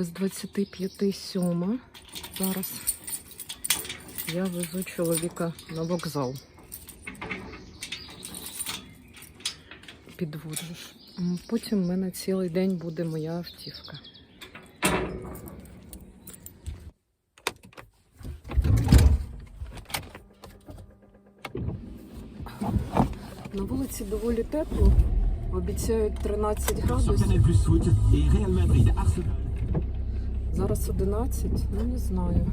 Без 25 сьома. Зараз я везу чоловіка на вокзал. Підводжу ж. М, Потім в мене цілий день буде моя автівка. На вулиці доволі тепло. Обіцяють 13 градусів. Зараз 11, ну не знаю.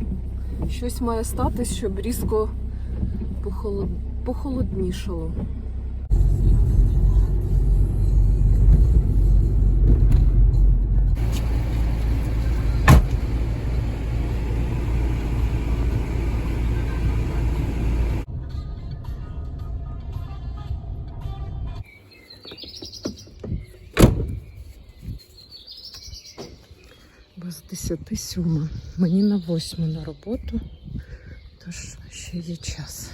Щось має статись, щоб різко похолод... похолоднішало. Сьома. Мені на восьму на роботу, тож ще є час.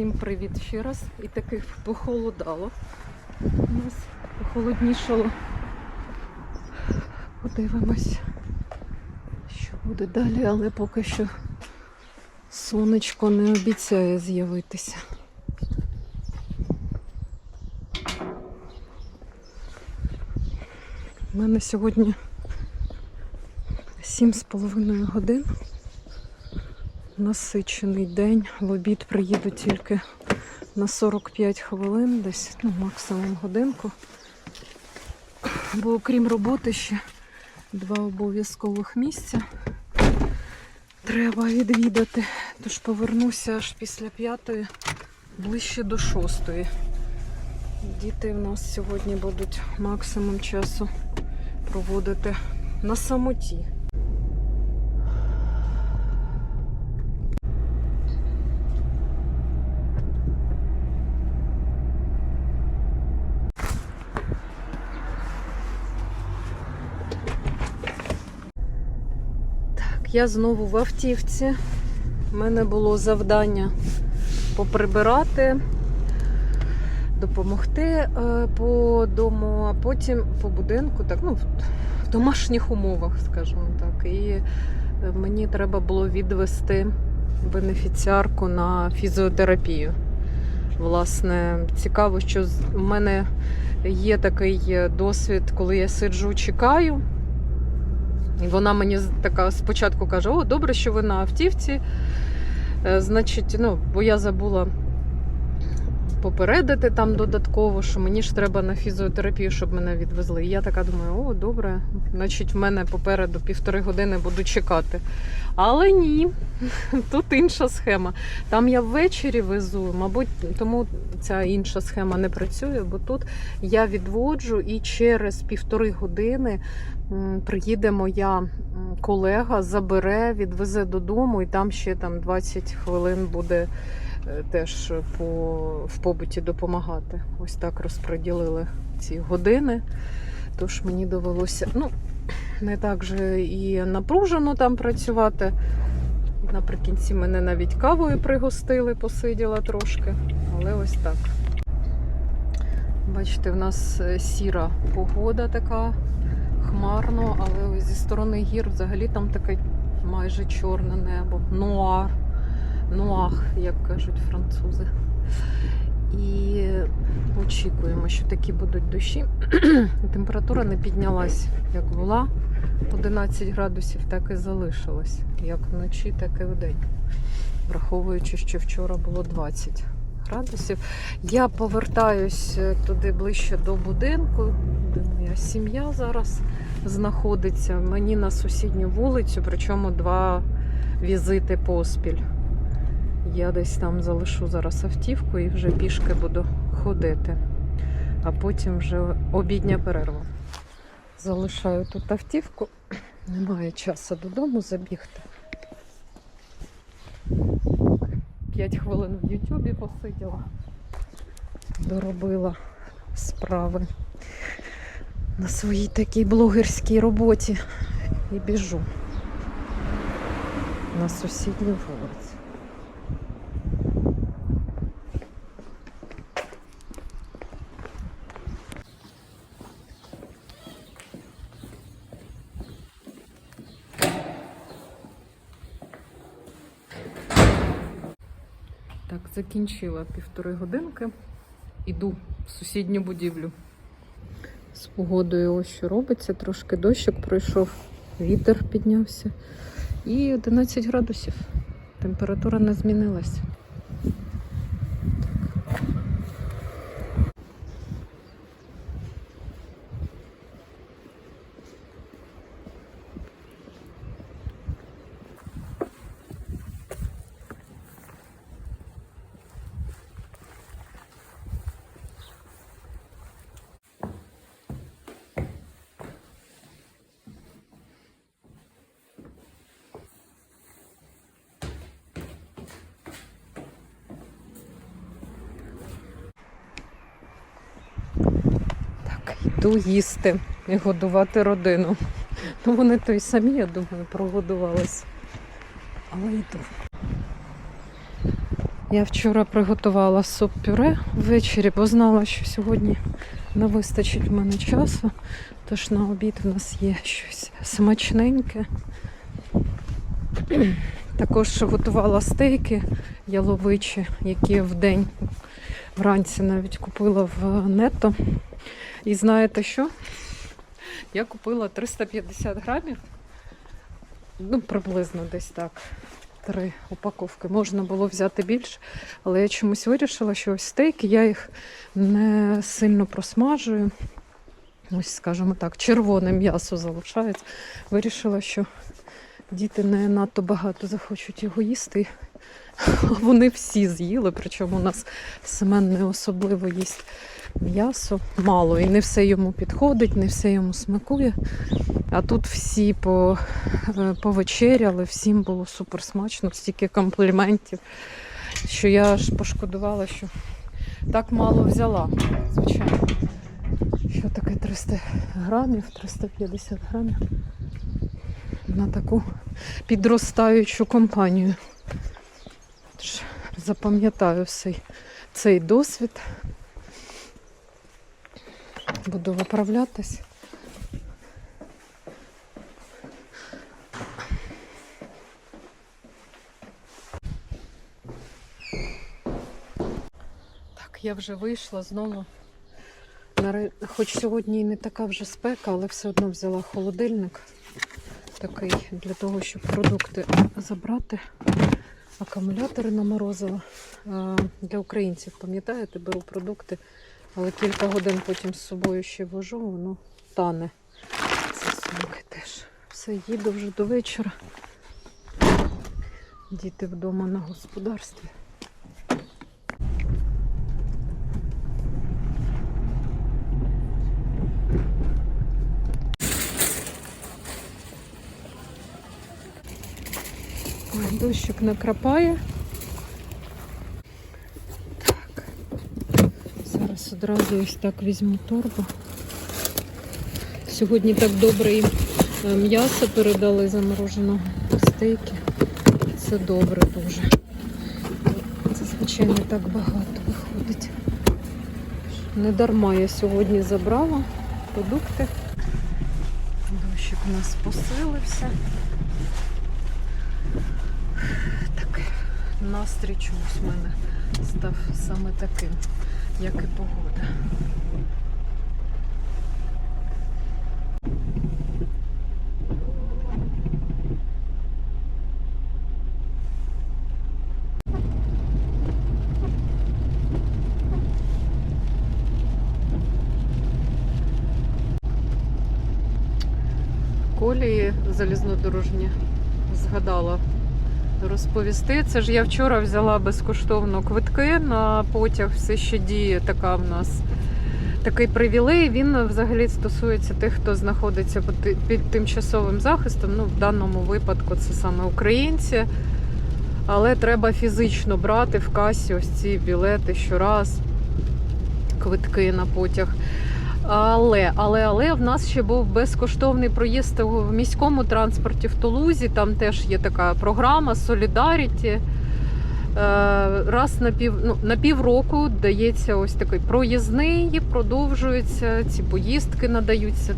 Всім привіт ще раз. І таки похолодало. У нас похолоднішало. Подивимось, що буде далі, але поки що сонечко не обіцяє з'явитися. У мене сьогодні 7,5 годин. Насичений день. В обід приїду тільки на 45 хвилин, десь ну, максимум годинку. Бо окрім роботи ще два обов'язкових місця треба відвідати. Тож повернуся аж після п'ятої, ближче до шостої. Діти в нас сьогодні будуть максимум часу проводити на самоті. Я знову в автівці. У мене було завдання поприбирати, допомогти е, по дому, а потім по будинку, так, ну, в домашніх умовах, скажімо так. І е, мені треба було відвести бенефіціарку на фізіотерапію. Власне, цікаво, що в мене є такий е, досвід, коли я сиджу, чекаю. І вона мені така спочатку каже: О, добре, що ви на автівці. Е, Значить, ну, бо я забула попередити там додатково, що мені ж треба на фізіотерапію, щоб мене відвезли. І я така думаю, о, добре, значить, в мене попереду півтори години буду чекати. Але ні, тут інша схема. Там я ввечері везу, мабуть, тому ця інша схема не працює, бо тут я відводжу і через півтори години приїде моя колега, забере, відвезе додому, і там ще там 20 хвилин буде е, теж по, в побуті допомагати. Ось так розподілили ці години. Тож мені довелося, ну, не так же і напружено там працювати. Наприкінці мене навіть кавою пригостили, посиділа трошки, але ось так. Бачите, в нас е, сіра погода така, хмарно, але зі сторони гір взагалі там таке майже чорне небо. Нуар. Нуах, як кажуть французи. І очікуємо, що такі будуть дощі. Температура не піднялась, як була 11 градусів, так і залишилась. Як вночі, так і вдень. Враховуючи, що вчора було 20 градусів. Я повертаюсь е, туди ближче до будинку, де моя сім'я зараз знаходиться. Мені на сусідню вулицю, причому два візити поспіль. Я десь там залишу зараз автівку і вже пішки буду ходити. А потім вже обідня перерва. Залишаю тут автівку. Немає часу додому забігти. 5 хвилин в Ютубі посиділа, доробила справи на своїй такій блогерській роботі і біжу на сусідню вулицю. Так, закінчила півтори годинки. Іду в сусідню будівлю. З погодою ось що робиться, трошки дощик пройшов, вітер піднявся. І 11 градусів. Температура не змінилась. Так, йду їсти і годувати родину. Ну вони то й самі, я думаю, прогодувались. Але йду. Я вчора приготувала суп-пюре ввечері, бо знала, що сьогодні не вистачить в мене часу. Тож на обід в нас є щось смачненьке. Також готувала стейки яловичі, які в день вранці навіть купила в нетто. І знаєте що? Я купила 350 грамів, ну, приблизно десь так. Три упаковки. Можна було взяти більше, але я чомусь вирішила, що ось стейки, я їх не сильно просмажую. Ось, скажімо так, червоне м'ясо залишається. Вирішила, що діти не надто багато захочуть його їсти. Вони всі з'їли, причому у нас Семен не особливо їсть м'ясо, мало, і не все йому підходить, не все йому смакує. А тут всі по, е, повечеряли, всім було супер смачно, стільки компліментів, що я аж пошкодувала, що так мало взяла, звичайно. Що таке 300 грамів, 350 грамів на таку підростаючу компанію. Тож запам'ятаю цей, цей досвід. Буду виправлятись. Так, я вже вийшла знову. Хоч сьогодні і не така вже спека, але все одно взяла холодильник такий для того, щоб продукти забрати. Акумулятори наморозила. Для українців, пам'ятаєте, беру продукти, але кілька годин потім з собою ще вожу, воно тане. Це сумки теж. Все, їду вже до вечора. Діти вдома на господарстві. Ой, Дощик накрапає. Так. Зараз одразу ось так візьму торбу. Сьогодні так добре їм е, м'ясо передали замороженого стейки. Це добре дуже. Зазвичай не так багато виходить. Не дарма я сьогодні забрала продукти. Дощик у нас посилився. Так, настрій чомусь в мене став саме таким, як і погода. Колії залізнодорожні згадала розповісти. Це ж я вчора взяла безкоштовно квитки на потяг. Все ще діє така в нас такий привілей. Він взагалі стосується тих, хто знаходиться під- тимчасовим захистом. Ну, в даному випадку це саме українці. Але треба фізично брати в касі ось ці білети щораз, квитки на потяг. Але, але, але в нас ще був безкоштовний проїзд в міському транспорті в Тулузі. Там теж є така програма Solidarity. Е, Раз на пів ну, на півроку дається ось такий проїзний, продовжуються ці поїздки надаються.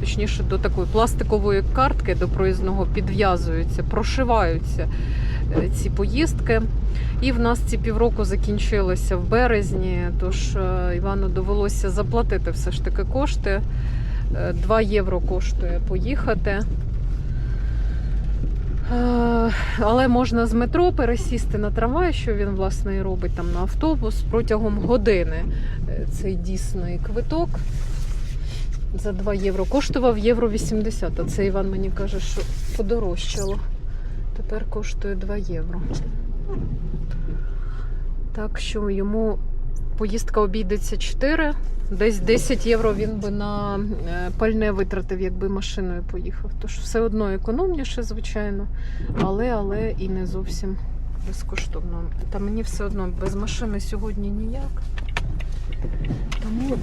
Точніше, до такої пластикової картки до проїзного підв'язуються, прошиваються е, ці поїздки. І в нас ці півроку закінчилися в березні, тож е, Івану довелося заплатити все ж таки кошти. 2 євро коштує поїхати. Е, Але можна з метро пересісти на трамвай, що він власне і робить там на автобус протягом години. Е, Цей дійсний квиток за 2 євро коштував євро 80. А це Іван мені каже, що подорожчало. Тепер коштує 2 євро. Так що йому поїздка обійдеться 4. Десь 10 євро він би на е, пальне витратив, якби машиною поїхав. Тож все одно економніше, звичайно, але, але і не зовсім безкоштовно. Та мені все одно без машини сьогодні ніяк. Тому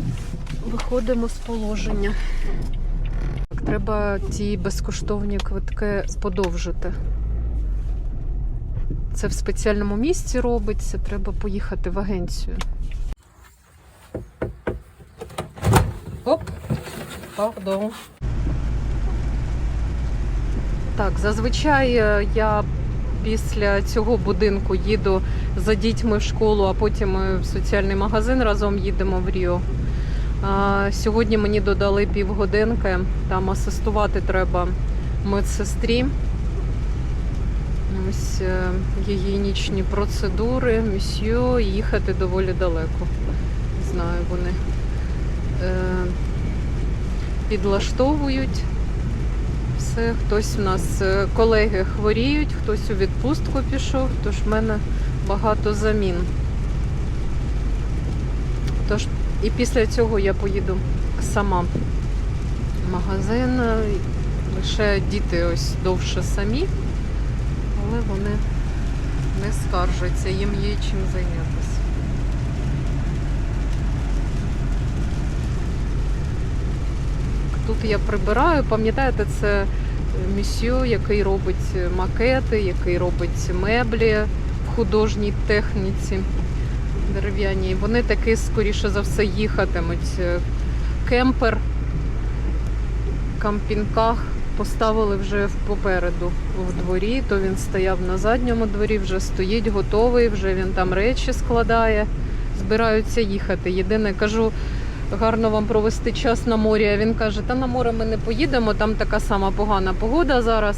виходимо з положення. Треба ті безкоштовні квитки подовжити. Це в спеціальному місці робиться, треба поїхати в агенцію. Оп, пардон. Так, зазвичай е, я після цього будинку їду за дітьми в школу, а потім ми в соціальний магазин разом їдемо в Ріо. Сьогодні мені додали півгодинки. Там асистувати треба медсестрі. Ось е, гігієнічні процедури, місьо, їхати доволі далеко. Знаю, вони е, підлаштовують. Хтось в нас е, колеги хворіють, хтось у відпустку пішов, тож в мене багато замін. Тож і після цього я поїду сама в магазин. Лише діти ось довше самі але вони не скаржаться, їм є чим зайнятися. Тут я прибираю, пам'ятаєте, це місьо, який робить макети, який робить меблі в художній техніці дерев'яній. Вони таки, скоріше за все, їхатимуть. Кемпер в кампінках поставили вже попереду в дворі, то він стояв на задньому дворі, вже стоїть, готовий, вже він там речі складає, збираються їхати. Єдине, кажу, гарно вам провести час на морі. А він каже, та на море ми не поїдемо, там така сама погана погода зараз.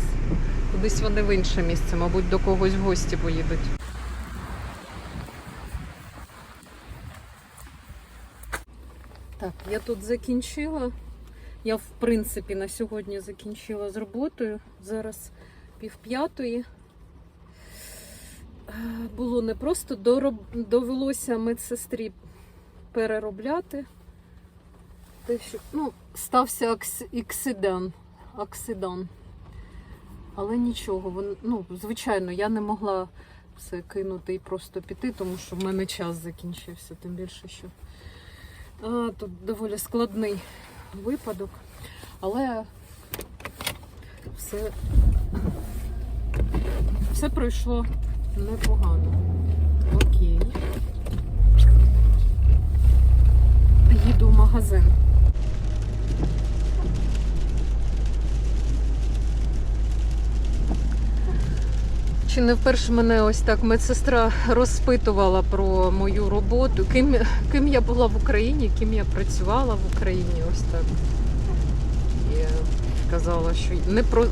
Кудись вони в інше місце, мабуть, до когось в гості поїдуть. Так, я тут закінчила. Я, в принципі, на сьогодні закінчила з роботою. Зараз пів п'ятої. Е, Було не просто дороб... довелося медсестрі переробляти. Те, що ну, стався акс... іксидан. Аксидан. Але нічого, вон... ну, звичайно, я не могла все кинути і просто піти, тому що в мене час закінчився, тим більше, що а, тут доволі складний випадок, але все, все пройшло непогано. Окей. Їду в магазин. Чи не вперше мене ось так медсестра розпитувала про мою роботу, ким, ким я була в Україні, ким я працювала в Україні, ось так. І казала, що не про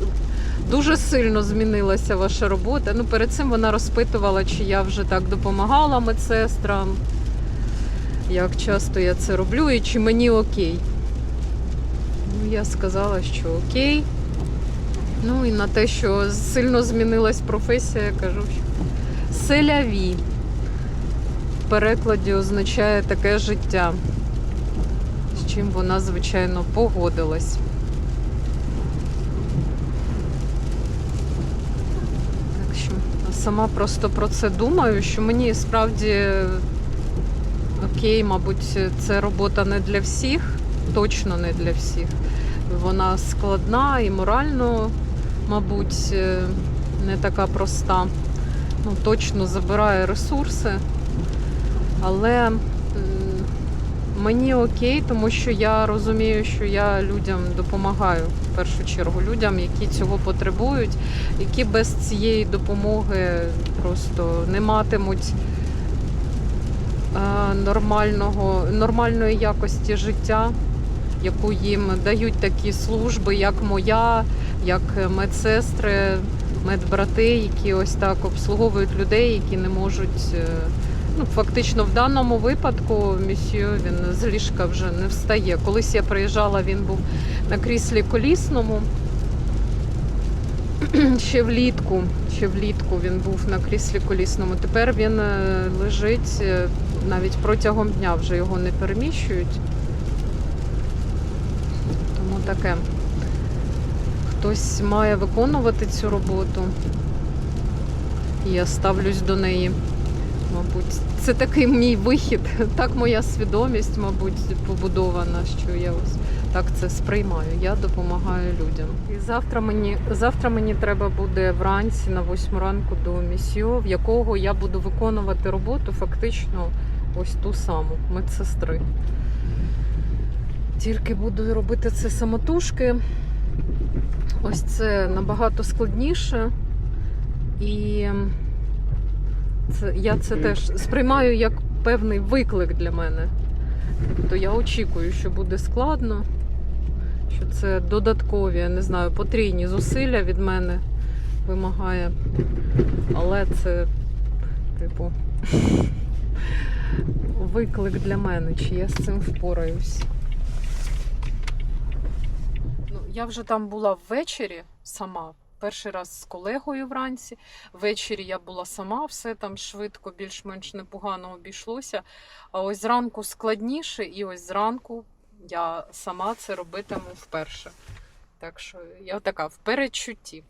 дуже сильно змінилася ваша робота. Ну, перед цим вона розпитувала, чи я вже так допомагала медсестрам, як часто я це роблю і чи мені окей. Ну, я сказала, що окей. Ну і на те, що сильно змінилась професія, я кажу, що селяві в перекладі означає таке життя, з чим вона, звичайно, погодилась. Так що сама просто про це думаю, що мені справді окей, мабуть, це робота не для всіх, точно не для всіх. Вона складна і морально, мабуть, е, не така проста. Ну, точно забирає ресурси. Але мені окей, тому що я розумію, що я людям допомагаю в першу чергу, людям, які цього потребують, які без цієї допомоги просто не матимуть е, нормального, нормальної якості життя, яку їм дають такі служби, як моя, як медсестри, медбрати, які ось так обслуговують людей, які не можуть. е, Ну, фактично, в даному випадку місьє він з ліжка вже не встає. Колись я приїжджала, він був на кріслі колісному. Ще влітку, ще влітку він був на кріслі колісному. Тепер він е, лежить е, навіть протягом дня вже його не переміщують. Таке. Хтось має виконувати цю роботу. І я ставлюсь до неї. Мабуть, це такий мій вихід, так моя свідомість, мабуть, побудована, що я ось так це сприймаю. Я допомагаю людям. І завтра мені завтра мені треба буде вранці на 8 ранку до місіо, в якого я буду виконувати роботу фактично ось ту саму медсестри. Тільки буду робити це самотужки. Ось це набагато складніше. І це, я це теж сприймаю як певний виклик для мене. Тобто я очікую, що буде складно, що це додаткові, я не знаю, потрійні зусилля від мене вимагає. Але це, типу, виклик для мене, чи я з цим впораюсь. Ну, я вже там була ввечері сама. Перший раз з колегою вранці. Ввечері я була сама, все там швидко, більш-менш непогано обійшлося. А ось зранку складніше, і ось зранку я сама це робитиму вперше. Так що я така в передчутті.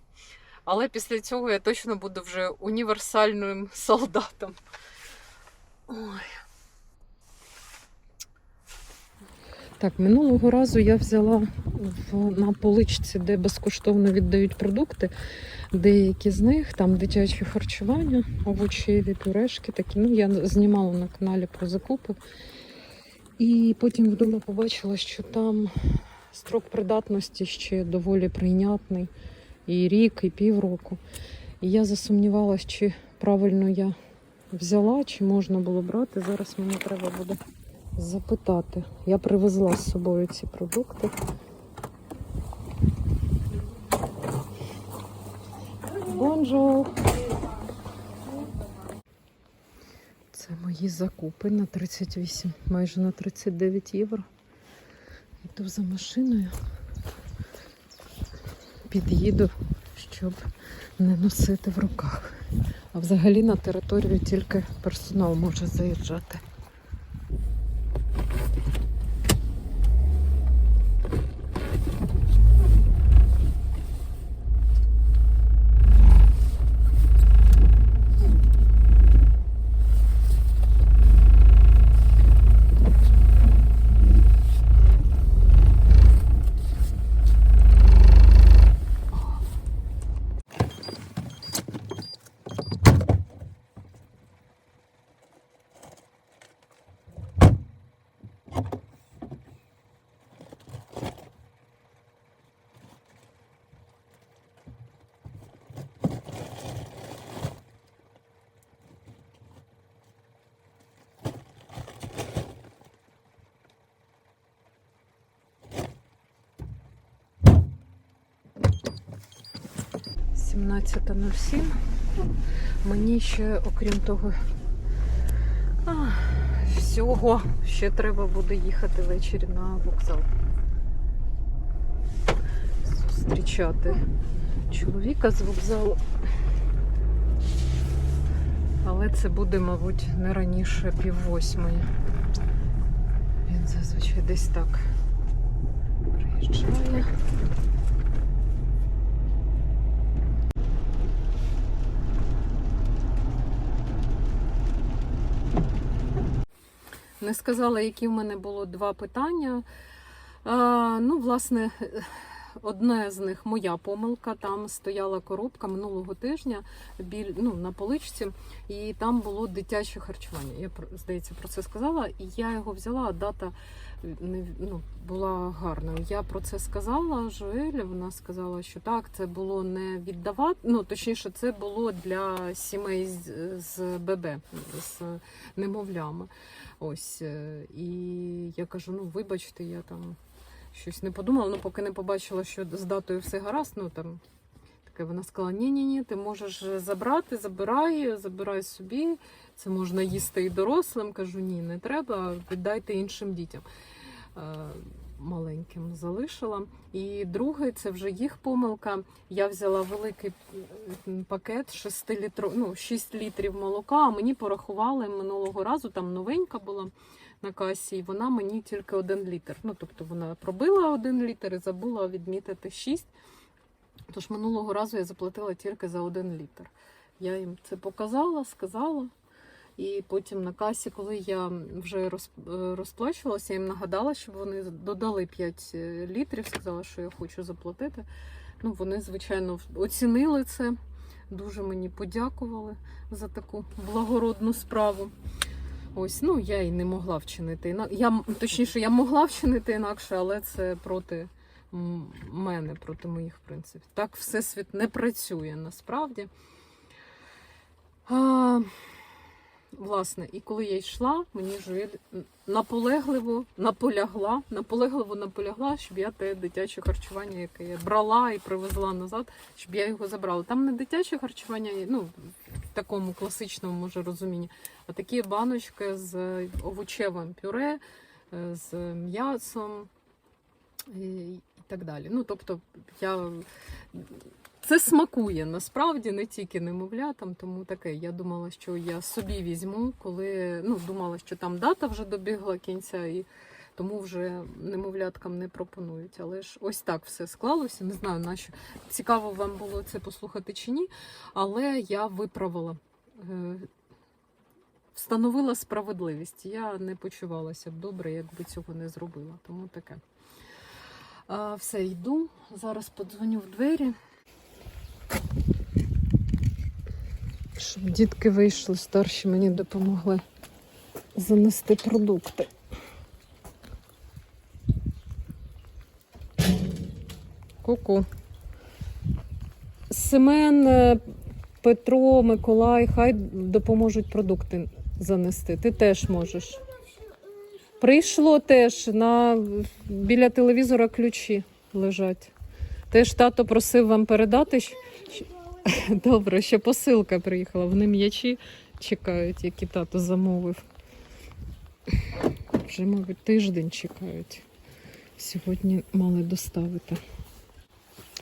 Але після цього я точно буду вже універсальним солдатом. Ой. Так, минулого разу я взяла на поличці, де безкоштовно віддають продукти. Деякі з них, там дитяче харчування, овочеві, пюрешки такі. Ну, я знімала на каналі про закупи. І потім вдома побачила, що там строк придатності ще доволі прийнятний. І рік, і півроку. І я засумнівалася, чи правильно я взяла, чи можна було брати. Зараз мені треба буде запитати. Я привезла з собою ці продукти. Бонжур! Це мої закупи на 38, майже на 39 євро. Йду за машиною. Під'їду, щоб не носити в руках. А взагалі на територію тільки персонал може заїжджати. – 17.07. Мені ще, окрім того, а, всього, ще треба буде їхати ввечері на вокзал. Зустрічати чоловіка з вокзалу. Але це буде, мабуть, не раніше пів восьмої. Він зазвичай десь так приїжджає. Не сказала, які в мене було два питання. Ну, власне, одне з них моя помилка. Там стояла коробка минулого тижня біль, ну, на поличці, і там було дитяче харчування. Я здається про це сказала, і я його взяла, а дата не ну, була гарною. Я про це сказала Жоелі. Вона сказала, що так, це було не віддавати. Ну точніше, це було для сімей з, з ББ, з немовлями. Ось е, і я кажу: ну вибачте, я там щось не подумала. Ну, поки не побачила, що з датою все гаразд. Ну там таке вона сказала: ні, ні, ні, ти можеш забрати, забирай, забирай собі. Це можна їсти і дорослим. Кажу, ні, не треба, віддайте іншим дітям. Маленьким залишила. І друге, це вже їх помилка. Я взяла великий пакет 6 літров, ну, 6 літрів молока, а мені порахували минулого разу, там новенька була на касі, і вона мені тільки один літр. Ну, тобто вона пробила один літр і забула відмітити 6. Тож минулого разу я заплатила тільки за один літр. Я їм це показала, сказала. І потім на касі, коли я вже е, розплачувалася, я їм нагадала, щоб вони додали 5 літрів, сказала, що я хочу заплатити. Ну, вони, звичайно, оцінили це, дуже мені подякували за таку благородну справу. Ось, ну я і не могла вчинити інакше. Точніше, я могла вчинити інакше, але це проти мене, проти моїх принципів. Так всесвіт не працює насправді. А, власне, і коли я йшла, мені Жуель наполегливо наполягла, наполегливо наполягла, щоб я те дитяче харчування, яке я брала і привезла назад, щоб я його забрала. Там не дитяче харчування, ну, в такому класичному може розумінні, а такі баночки з овочевим пюре, е, з м'ясом і, і так далі. Ну, тобто, я це смакує насправді не тільки немовлятам, тому таке. Я думала, що я собі візьму, коли ну, думала, що там дата вже добігла кінця, і тому вже немовляткам не пропонують. Але ж ось так все склалося. Не знаю, нащо цікаво вам було це послухати чи ні, але я виправила. е, Встановила справедливість. Я не почувалася б добре, якби цього не зробила. Тому таке. Все, йду. Зараз подзвоню в двері. Щоб дітки вийшли, старші мені допомогли занести продукти. Ку-ку. Семен, е, Петро, Миколай, хай допоможуть продукти занести. Ти теж можеш. Прийшло теж на біля телевізора ключі лежать. Теж тато просив вам передати. Добре, ще посилка приїхала. Вони м'ячі чекають, які тато замовив. Вже, мабуть, тиждень чекають. Сьогодні мали доставити.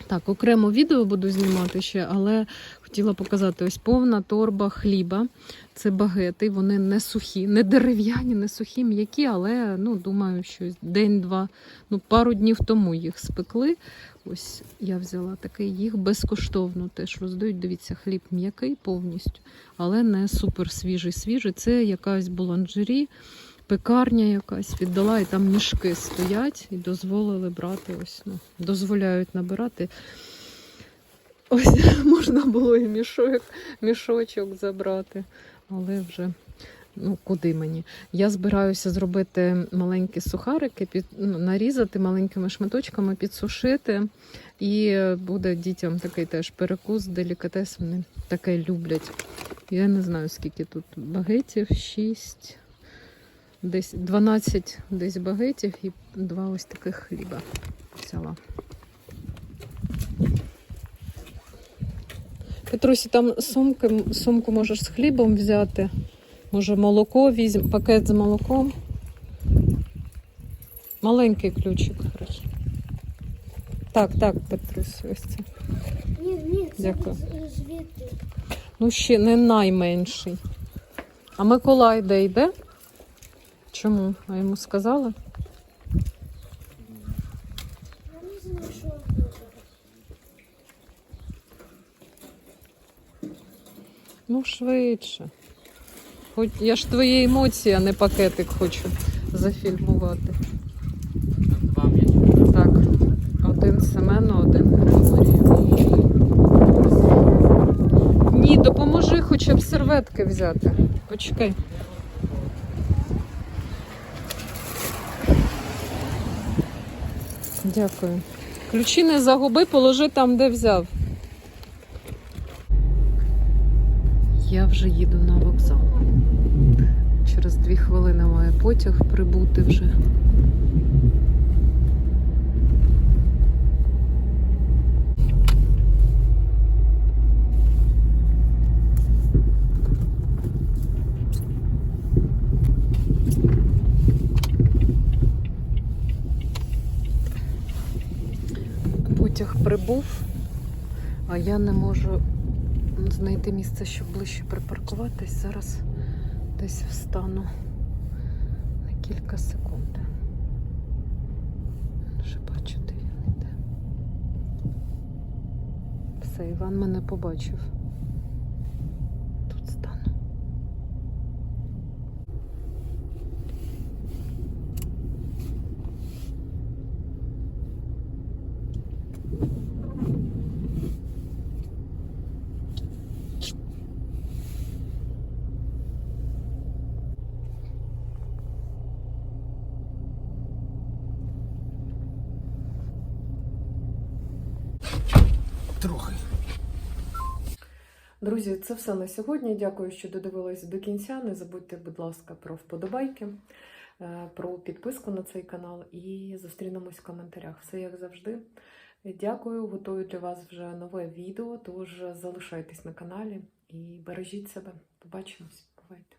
Так, окремо відео буду знімати ще, але хотіла показати ось повна торба хліба. Це багети, вони не сухі, не дерев'яні, не сухі, м'які, але ну, думаю, що день-два, ну, пару днів тому їх спекли. Ось я взяла такий, їх безкоштовно теж роздають. Дивіться, хліб м'який повністю, але не супер свіжий. Свіжий. Це якась буланжері, пекарня якась віддала, і там мішки стоять і дозволили брати. Ось, ну, дозволяють набирати. Ось можна було і мішок, мішочок забрати, але вже ну куди мені? Я збираюся зробити маленькі сухарики, під, ну, нарізати маленькими шматочками, підсушити. І буде дітям такий теж перекус, делікатес. Вони таке люблять. Я не знаю, скільки тут багетів, 6, десь 12 десь багетів і два ось таких хліба взяла. Петрусі, там сумки, сумку можеш з хлібом взяти. Може, молоко візьм, пакет з молоком. Маленький ключик. Так, так, Петрусь, ось це. Ні, ні, це Дякую. звідти. Ну, ще не найменший. А Миколай де йде? Чому? А йому сказали? Я не знаю, що буде. Ну, швидше. Хоч я ж твої емоції, а не пакетик хочу зафільмувати. Так, один Семену, один Марії. Ні, допоможи хоча б серветки взяти. Почекай. Дякую. Ключі не загуби, положи там, де взяв. Я вже їду на вокзал. Через дві хвилини має потяг прибути вже. Потяг прибув, а я не можу знайти місце, щоб ближче припаркуватись. Зараз десь встану на кілька секунд. Вже бачу, де він йде. Все, Іван мене побачив. Друзі, це все на сьогодні. Дякую, що додивились до кінця. Не забудьте, будь ласка, про вподобайки, е, про підписку на цей канал і зустрінемось в коментарях. Все як завжди. Дякую, готую для вас вже нове відео. Тож залишайтесь на каналі і бережіть себе. Побачимось. Бувайте!